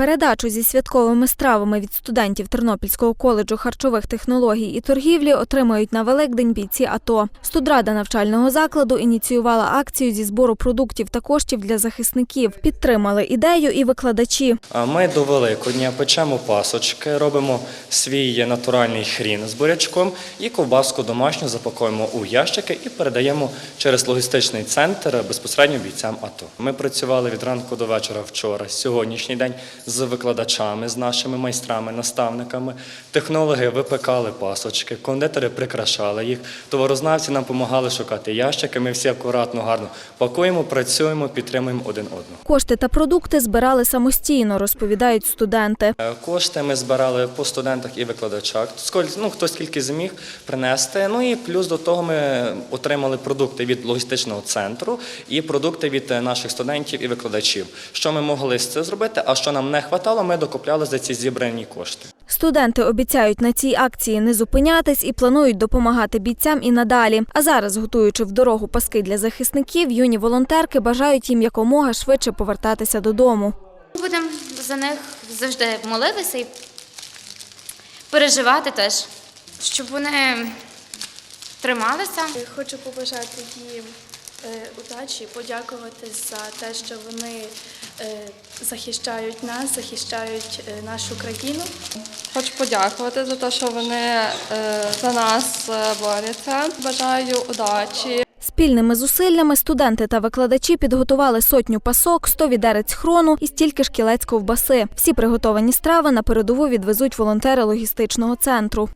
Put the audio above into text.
Передачу зі святковими стравами від студентів Тернопільського коледжу харчових технологій і торгівлі отримають на Великдень бійці АТО. Студрада навчального закладу ініціювала акцію зі збору продуктів та коштів для захисників. Підтримали ідею і викладачі. Ми до Великодня печемо пасочки, робимо свій натуральний хрін з бурячком і ковбаску домашню запакуємо у ящики і передаємо через логістичний центр безпосередньо бійцям АТО. Ми працювали від ранку до вечора вчора, сьогоднішній день з викладачами, з нашими майстрами, наставниками. Технологи випекали пасочки, кондитери прикрашали їх, товарознавці нам допомагали шукати ящики. Ми всі акуратно, гарно пакуємо, працюємо, підтримуємо один одного. Кошти та продукти збирали самостійно, розповідають студенти. Е, Кошти ми збирали по студентах і викладачах. Ну, хто скільки зміг принести. Ну і плюс до того ми отримали продукти від логістичного центру і продукти від е, наших студентів і викладачів. Що ми могли з це зробити, а що нам не вистачало, ми докупляли за ці зібрані кошти. Студенти обіцяють на цій акції не зупинятись і планують допомагати бійцям і надалі. А зараз, готуючи в дорогу паски для захисників, юні волонтерки бажають їм якомога швидше повертатися додому. Будемо за них завжди молитися і переживати теж, щоб вони трималися. Хочу побажати їм удачі, подякувати за те, що вони е, захищають нас, захищають е, нашу країну. Хочу подякувати за те, що вони е, за нас е, борються. Бажаю удачі. Спільними зусиллями студенти та викладачі підготували сотню пасок, 100 відерець хрону і стільки ж кілець ковбаси. Всі приготовані страви на передову відвезуть волонтери логістичного центру.